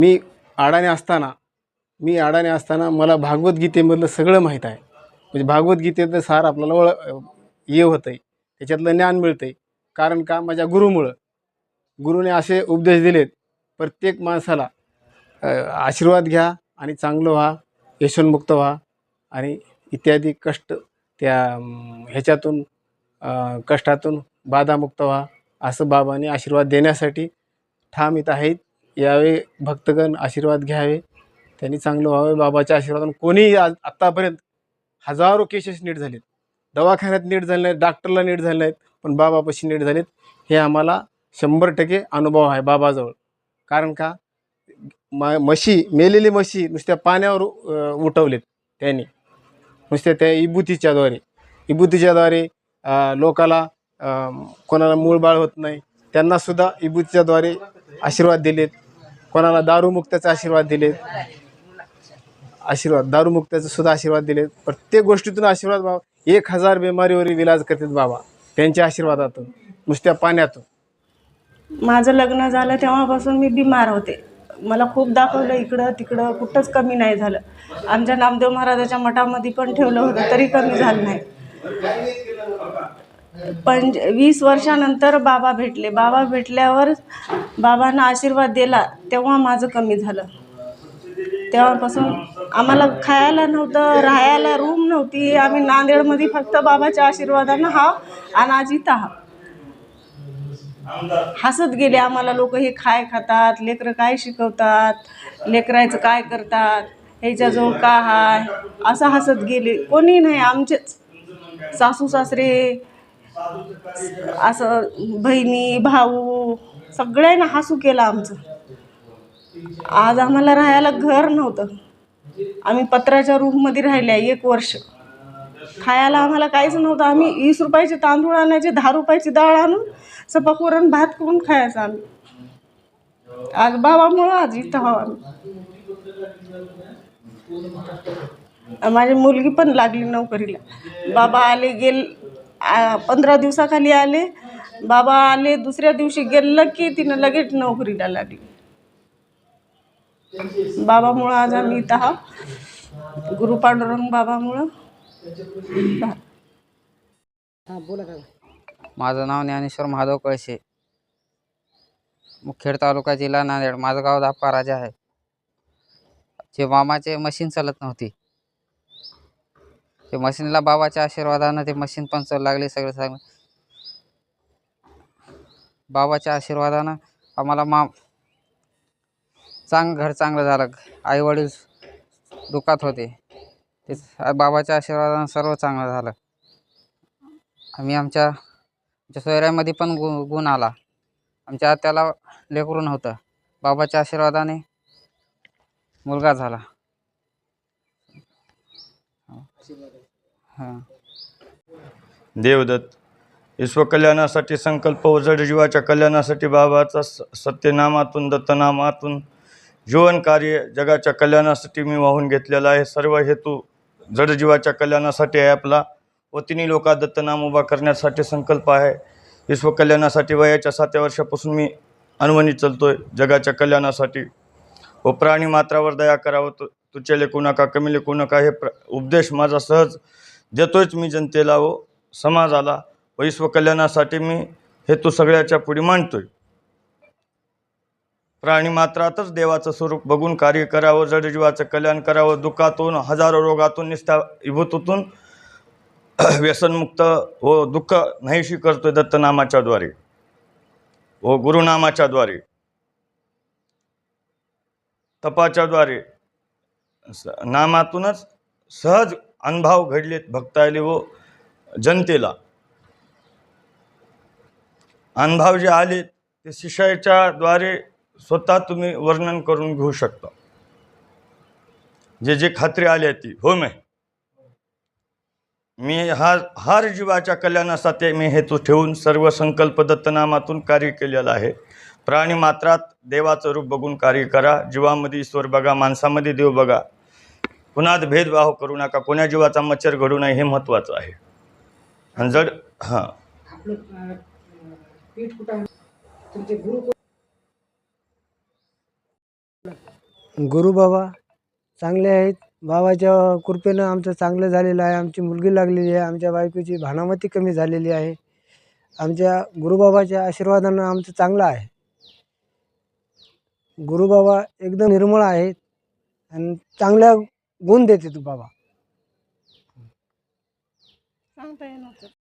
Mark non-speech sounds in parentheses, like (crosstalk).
मी अडाणी असताना मी अडाणी असताना मला भागवद्गीतेमधलं सगळं माहीत आहे. म्हणजे भागवद्गीतेचं सार आपल्याला ओळ हे होतं आहे त्याच्यातलं ज्ञान मिळतं आहे कारण का? माझ्या गुरुमुळं. गुरुने असे उपदेश दिलेत प्रत्येक माणसाला आशीर्वाद घ्या आणि चांगलं व्हा यशोन्मुक्त व्हा आणि इत्यादी कष्ट त्या ह्याच्यातून कष्टातून बाधामुक्त व्हा. असं बाबांनी आशीर्वाद देण्यासाठी ठाम इथं आहेत. यावे भक्तगण आशीर्वाद घ्यावे. त्यांनी चांगलं व्हावे. बाबाच्या आशीर्वादानं कोणीही आज आत्तापर्यंत हजारो केसेस नीट झालेत. दवाखान्यात नीट झाले नाहीत डॉक्टरला नीट झाले नाहीत पण बाबापाशी नीट झालेत. हे आम्हाला शंभर टक्के अनुभव आहे बाबाजवळ. कारण का? म म्हशी मेलेली म्हशी नुसत्या पाण्यावर उठवलेत त्यांनी. नुसत्या त्या इबुतीच्याद्वारे इबुतीच्याद्वारे लोकाला कोणाला कोणाला मूळबाळ होत नाही त्यांनासुद्धा इबुतीच्याद्वारे आशीर्वाद दिलेत. कोणाला दारूमुक्ताचा आशीर्वाद दिलेत आशीर्वाद दारूमुक्ताचा सुद्धा आशीर्वाद दिलेत. प्रत्येक गोष्टीतून आशीर्वाद बाबा. एक हजार बिमारीवर इलाज करतात बाबा त्यांच्या आशीर्वादातून नुसत्या पाण्यातून. माझं लग्न झालं तेव्हापासून मी बिमार होते. मला खूप दाखवलं इकडं तिकडं कुठंच कमी नाही झालं. आमच्या नामदेव महाराजाच्या मठामध्ये पण ठेवलं होतं तरी कमी झालं नाही. पंच वीस वर्षानंतर बाबा भेटले. बाबा भेटल्यावर बाबांना आशीर्वाद दिला तेव्हा माझं कमी झालं. तेव्हापासून आम्हाला खायला नव्हतं राहायला रूम नव्हती. आम्ही नांदेडमध्ये फक्त बाबाच्या आशीर्वादानं हा अनाजित आज हा हसत गेले आम्हाला लोक हे खाय खातात लेकरं काय शिकवतात लेकरायचं काय करतात ह्याच्याजवळ का हाय असं हसत गेले. कोणी नाही आमचेच. सासू सासरे असं बहिणी भाऊ सगळ्यांना हसू केला आमचं. आज आम्हाला राहायला घर नव्हतं. आम्ही पत्राच्या रूममध्ये राहिल्या एक वर्ष. खायला आम्हाला काहीच नव्हतं. आम्ही वीस रुपयाचे तांदूळ आणायचे दहा रुपयाची डाळ आणून सपाक वरण भात करून खायचं आम्ही. आज बाबामुळं आज इथं हवा आम्ही. माझी मुलगी पण लागली नोकरीला. बाबा आले गेल आ, पंधरा दिवसाखाली आले. बाबा आले दुसऱ्या दिवशी गेलं की तिनं लगेच नोकरीला लागली. बाबामुळं आज आम्ही इथं हा गुरु पांडुरंग बाबामुळं. माझं नाव ज्ञानेश्वर महादेव कळशे मुखेड तालुका जिल्हा नांदेड. माझं गाव दापा राजा आहे. जे मामाचे मशीन चालत नव्हती. ते मशीनला बाबाच्या आशीर्वादानं ते मशीन पण चल लागले सगळं चांगलं बाबाच्या आशीर्वादानं आम्हाला मा चांग घर चांगलं झालं. आई वडील दुखात होते. ते बाबाच्या आशीर्वादानं सर्व चांगलं झालं. आम्ही आमच्या आमच्या सोयऱ्यामध्ये पण गु गुण आला. आमच्या आत्याला लेकरू नव्हतं बाबाच्या आशीर्वादाने मुलगा झाला. हां. देवदत्त विश्वकल्याणासाठी संकल्प व जडजीवाच्या कल्याणासाठी बाबाचा स सत्यनामातून दत्तनामातून जीवन कार्य जगाच्या कल्याणासाठी मी वाहून घेतलेला आहे. सर्व हेतू जडजीवाच्या कल्याणासाठी आहे. आपला व तिन्ही लोका दत्तनाम उभा करण्यासाठी संकल्प आहे. विश्वकल्याणासाठी वयाच्या सात्या वर्षापासून मी चलतो आहे जगाच्या कल्याणासाठी व प्राणी मात्रावर दया करावं. तु तुचे लेखू नका कमी लेखू नका. हे प्र उपदेश माझा सहज देतोयच मी जनतेला व समाजाला व विश्वकल्याणासाठी मी हेतू सगळ्याच्या पुढे मांडतोय. प्राणी मात्रातच देवाचं स्वरूप बघून कार्य करावं जडजीवाचं कल्याण करावं दुःखातून हजारो रोगातून निस्ता विभूतून (clears throat) व्यसनमुक्त व दुःख नाहीशी करतोय दत्तनामाच्याद्वारे व गुरुनामाच्याद्वारे तपाच्याद्वारे नामातूनच सहज अनुभव घडलेत भक्तायले व जनतेला. अनुभव जे आले ते शिष्याच्या द्वारे स्वतः तुम्ही वर्णन करून घेऊ शकता. जे जे खात्री आली ती हो मे. मी हा हर जीवाच्या कल्याणासाठी मी हेतू ठेवून सर्व संकल्प दत्तनामातून कार्य केलेलं आहे. प्राणी मात्रात देवाचं रूप बघून कार्य करा. जीवामध्ये ईश्वर बघा माणसामध्ये देव बघा. कुणात भेदभाव करू नका कोण्या जीवाचा मच्छर घडू नये हे महत्त्वाचं आहे. आणि जर हां. गुरुबाबा चांगले आहेत. बाबाच्या कृपेनं आमचं चांगलं झालेलं आहे. आमची मुलगी लागलेली आहे. आमच्या बायकोची भानामती कमी झालेली आहे. आमच्या गुरुबाबाच्या आशीर्वादानं आमचं चांगलं आहे. गुरुबाबा एकदम निर्मळ आहेत. आणि चांगल्या गुण देते तू बाबा. सांगता येणार